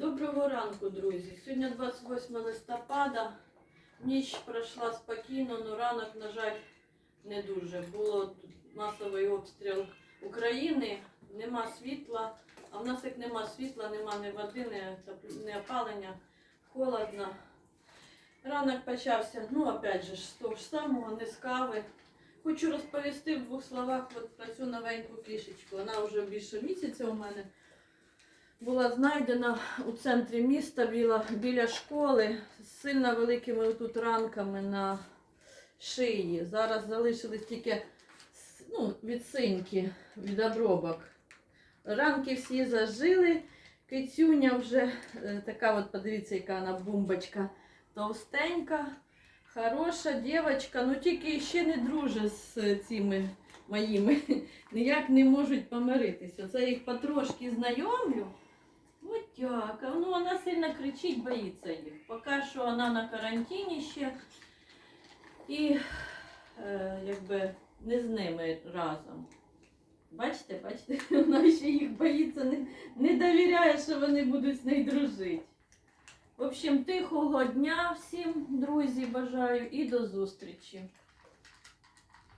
Доброго ранку, друзі. Сьогодні 28 листопада. Ніч пройшла спокійно, але ранок, на жаль, не дуже. Було масовий обстріл України, нема світла. А в нас як нема світла, нема ні води, ні, опалення, холодно. Ранок почався, ну опять же, з того ж самого, не з кави. Хочу розповісти в двох словах про цю новеньку кішечку. Вона вже більше місяця у мене була знайдена у центрі міста біля, біля школи з сильно великими тут ранками на шиї. Зараз залишились тільки ну, від синьки, від обробок. Ранки всі зажили. Кицюня вже е, така, от подивіться, яка вона бумбочка товстенька, хороша дівчинка, ну тільки ще не дружить з цими моїми. Ніяк не можуть помиритися. Це їх потрошки знайомлю. Так. Ну, вона сильно кричить, боїться їх. Поки що вона на карантині ще. І е, якби не з ними разом. Бачите, бачите, вона ще їх боїться, не, не довіряє, що вони будуть з нею дружити. В общем, тихого дня всім, друзі, бажаю і до зустрічі.